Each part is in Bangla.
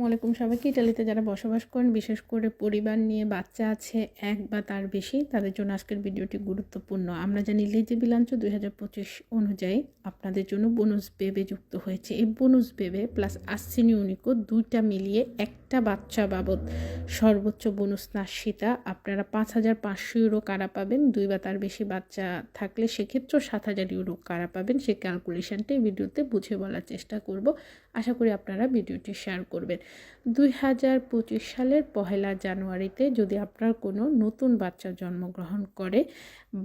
আসসালামু আলাইকুম সবাইকে। ইটালিতে যারা বসবাস করেন, বিশেষ করে পরিবার নিয়ে বাচ্চা আছে এক বা তার বেশি, তাদের জন্য আজকের ভিডিওটি গুরুত্বপূর্ণ। আমরা জানি লেজে বিলাঞ্চ দুই হাজার পঁচিশ অনুযায়ী আপনাদের জন্য বোনাস বেবে যুক্ত হয়েছে। এই বোনাস বেবে প্লাস আসছিনি উনিকো দুইটা মিলিয়ে একটা বাচ্চা বাবদ সর্বোচ্চ বোনাস নাশিতা আপনারা পাঁচ হাজার পাঁচশো ইউরো কারা পাবেন? দুই বা তার বেশি বাচ্চা থাকলে সেক্ষেত্রেও সাত হাজার ইউরো কারা পাবেন? সেই ক্যালকুলেশনটা ভিডিওতে বুঝে বলার চেষ্টা করব। আশা করি আপনারা ভিডিওটি শেয়ার করবেন। দুই হাজার পঁচিশ সালের পহেলা জানুয়ারিতে যদি আপনার কোনো নতুন বাচ্চা জন্মগ্রহণ করে,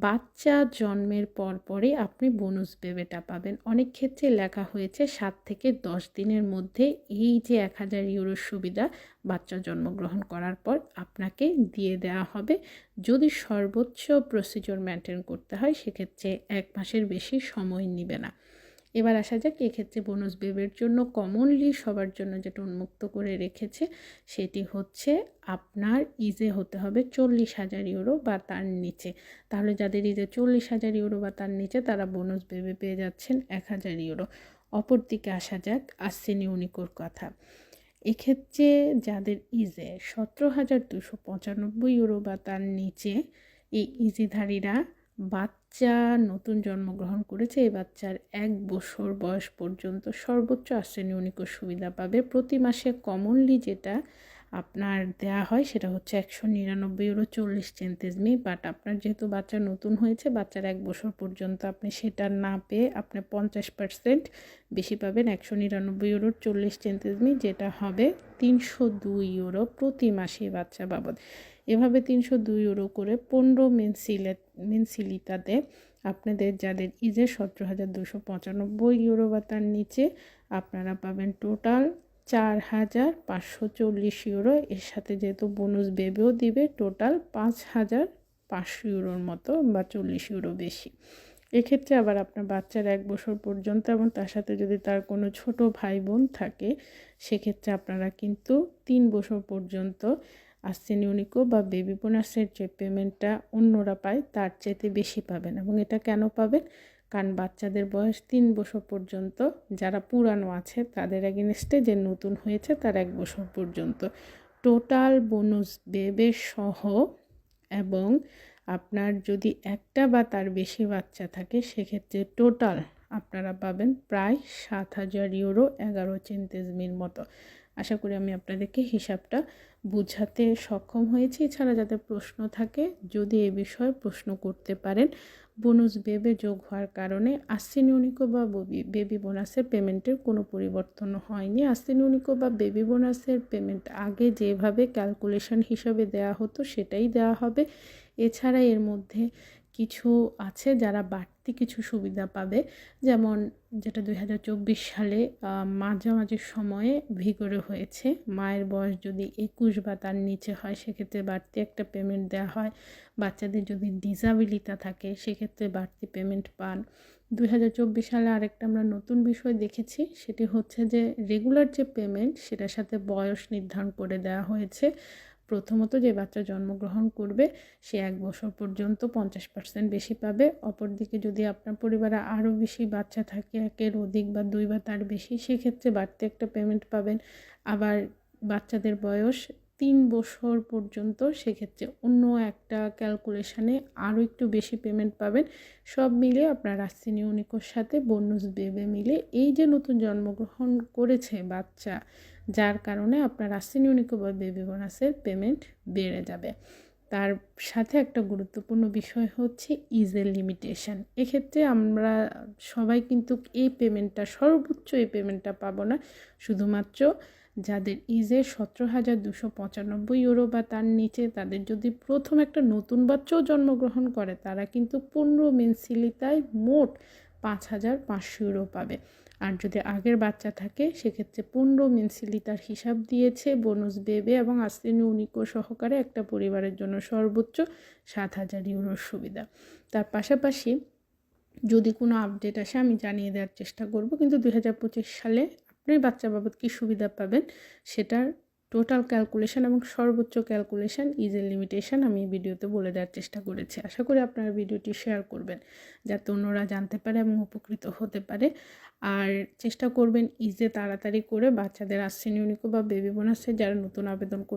বাচ্চা জন্মের পর পরে আপনি বোনাস বেবেটা পাবেন। অনেক ক্ষেত্রে লেখা হয়েছে সাত থেকে দশ দিনের মধ্যে এই যে এক হাজার ইউরোর সুবিধা বাচ্চা জন্মগ্রহণ করার পর আপনাকে দিয়ে দেওয়া হবে। যদি সর্বোচ্চ প্রসিজিওর মেনটেন করতে হয়, সেক্ষেত্রে এক মাসের বেশি সময় নেবে না। এবার আসা যাক, এক্ষেত্রে বোনাস বেবের জন্য কমনলি সবার জন্য যেটা উন্মুক্ত করে রেখেছে সেটি হচ্ছে আপনার ইজে হতে হবে চল্লিশ হাজার ইউরো বা তার নিচে। তাহলে যাদের ইজে চল্লিশ হাজার ইউরো বা তার নিচে, তারা বোনাস বেবে পেয়ে যাচ্ছেন এক হাজার ইউরো অপরদিকে আসা যাক আসছেনি উনিকোর কথা। এক্ষেত্রে যাদের ইজে সতেরো হাজার দুশো পঁচানব্বই ইউরো বা তার নিচে, এই ইজিধারীরা বাচ্চা নতুন জন্মগ্রহণ করেছে, এই বাচ্চার এক বছর বয়স পর্যন্ত সর্বোচ্চ আশ্রেণী আশ্রেণীয়নিক সুবিধা পাবে। প্রতি মাসে কমনলি যেটা আপনার দেয়া হয় সেটা হচ্ছে একশো নিরানব্বই ইউরো চল্লিশ চেন্তেজমি বাট আপনার যেহেতু বাচ্চা নতুন হয়েছে, বাচ্চার এক বছর পর্যন্ত আপনি সেটা না পেয়ে আপনি পঞ্চাশ পার্সেন্ট বেশি পাবেন একশো নিরানব্বই ইউরোর চল্লিশ চেন্তেজমি যেটা হবে তিনশো দুই ইউরো প্রতি মাসে বাচ্চা বাবদ। এভাবে তিনশো দুই ইউরো করে পনেরো মেনসিলে মেনসিলিতাতে আপনাদের যাদের ইজে সতেরো হাজার দুশো পঁচানব্বই ইউরো বা তার নিচে আপনারা পাবেন টোটাল চার হাজার পাঁচশো চল্লিশ ইউরো। এর সাথে যেহেতু বোনাস বেবেও দিবে টোটাল পাঁচ হাজার পাঁচশো ইউরোর মতো বা চল্লিশ ইউরো বেশি। এক্ষেত্রে আবার আপনার বাচ্চার এক বছর পর্যন্ত এবং তার সাথে যদি তার কোনো ছোট ভাই বোন থাকে, সেক্ষেত্রে আপনারা কিন্তু তিন বছর পর্যন্ত আসছেনিউনিকো বা বেবি বোনাসের যে পেমেন্টটা অন্যরা পায়, তার চেয়ে বেশি পাবেন। এবং এটা কেন পাবেন? কারণ বাচ্চাদের বয়স তিন বছর পর্যন্ত, যারা পুরানো আছে তাদের এগেনস্টে যে নতুন হয়েছে তার এক বছর পর্যন্ত। টোটাল বোনাস বেবে সহ এবং আপনার যদি একটা বা তার বেশি বাচ্চা থাকে, সেক্ষেত্রে টোটাল আপনারা পাবেন প্রায় সাত হাজার ইউরো এগারো চেন্তেজমির মতো। আশা করি আমি আপনাদেরকে হিসাবটা বুঝাতে সক্ষম হয়েছি। এছাড়া যাতে প্রশ্ন থাকে, যদি এ বিষয়ে প্রশ্ন করতে পারেন বোনাস বেবে যোগ হওয়ার কারণে আশ্বিনিউনিকো বা বেবি বোনাসের পেমেন্টের কোনো পরিবর্তন হয়নি। আশ্বিনিউনিকো বা বেবি বোনাসের পেমেন্ট আগে যেভাবে ক্যালকুলেশন হিসাবে দেওয়া হতো, সেটাই দেওয়া হবে। এছাড়া এর মধ্যে কিছু আছে যারা বাড়তি কিছু সুবিধা পাবে। যেমন যেটা দুই হাজার চব্বিশ সালে মাঝামাঝি সময়ে ভিগরে হয়েছে। মায়ের বয়স যদি একুশ বা তার নিচে হয়, সেক্ষেত্রে বাড়তি একটা পেমেন্ট দেওয়া হয়। বাচ্চাদের যদি ডিসাবিলিটা থাকে, সেক্ষেত্রে বাড়তি পেমেন্ট পান। দুই হাজার চব্বিশ সালে আরেকটা আমরা নতুন বিষয় দেখেছি, সেটি হচ্ছে যে রেগুলার যে পেমেন্ট সেটার সাথে বয়স নির্ধারণ করে দেওয়া হয়েছে। প্রথমত যে বাচ্চা জন্মগ্রহণ করবে, সে এক বছর পর্যন্ত পঞ্চাশ পার্সেন্ট বেশি পাবে। অপরদিকে যদি আপনার পরিবারে আরও বেশি বাচ্চা থাকে, একের অধিক বা দুই বা তার বেশি, সেক্ষেত্রে বাড়তি একটা পেমেন্ট পাবেন। আবার বাচ্চাদের বয়স তিন বছর পর্যন্ত, সেক্ষেত্রে অন্য একটা ক্যালকুলেশানে আরও একটু বেশি পেমেন্ট পাবেন। সব মিলে আপনার রাস্তিনি ইউনিকোর সাথে বন্যুস বেবে মিলে। এই যে নতুন জন্মগ্রহণ করেছে বাচ্চা যার কারণে আপনার ইউনিকো বা বেবি বোনাসের পেমেন্ট বেড়ে যাবে। তার সাথে একটা গুরুত্বপূর্ণ বিষয় হচ্ছে ইজের লিমিটেশন। এক্ষেত্রে আমরা সবাই কিন্তু এই পেমেন্টটা, সর্বোচ্চ এই পেমেন্টটা পাবো না। শুধুমাত্র যাদের ইজে সতেরো হাজার দুশো পঁচানব্বই ইউরো বা তার নিচে, তাদের যদি প্রথম একটা নতুন বাচ্চাও জন্মগ্রহণ করে, তারা কিন্তু পনেরো মেনসিলিতায় মোট পাঁচ হাজার পাঁচশো ইউরো পাবে। আর যদি আগের বাচ্চা থাকে, সেক্ষেত্রে পনেরো মেনসিলিতার হিসাব দিয়েছে বোনাস বেবে এবং আস্তিনি উনিকো সহকারে একটা পরিবারের জন্য সর্বোচ্চ সাত হাজার ইউরোর সুবিধা। তার পাশাপাশি যদি কোনো আপডেট আসে, আমি জানিয়ে দেওয়ার চেষ্টা করব, কিন্তু দু হাজার পঁচিশ সালে আপনি বাচ্চা বাবদ কী সুবিধা পাবেন, সেটার টোটাল ক্যালকুলেশান এবং সর্বোচ্চ ক্যালকুলেশন ইজের লিমিটেশন আমি ভিডিওতে বলে দেওয়ার চেষ্টা করেছি। আশা করি আপনারা ভিডিওটি শেয়ার করবেন, যাতে অন্যরা জানতে পারে এবং উপকৃত হতে পারে। আর চেষ্টা করবেন ইজে তাড়াতাড়ি করে বাচ্চাদের আসছেন ইউনিকো বা বেবি বোনাসে যারা নতুন আবেদন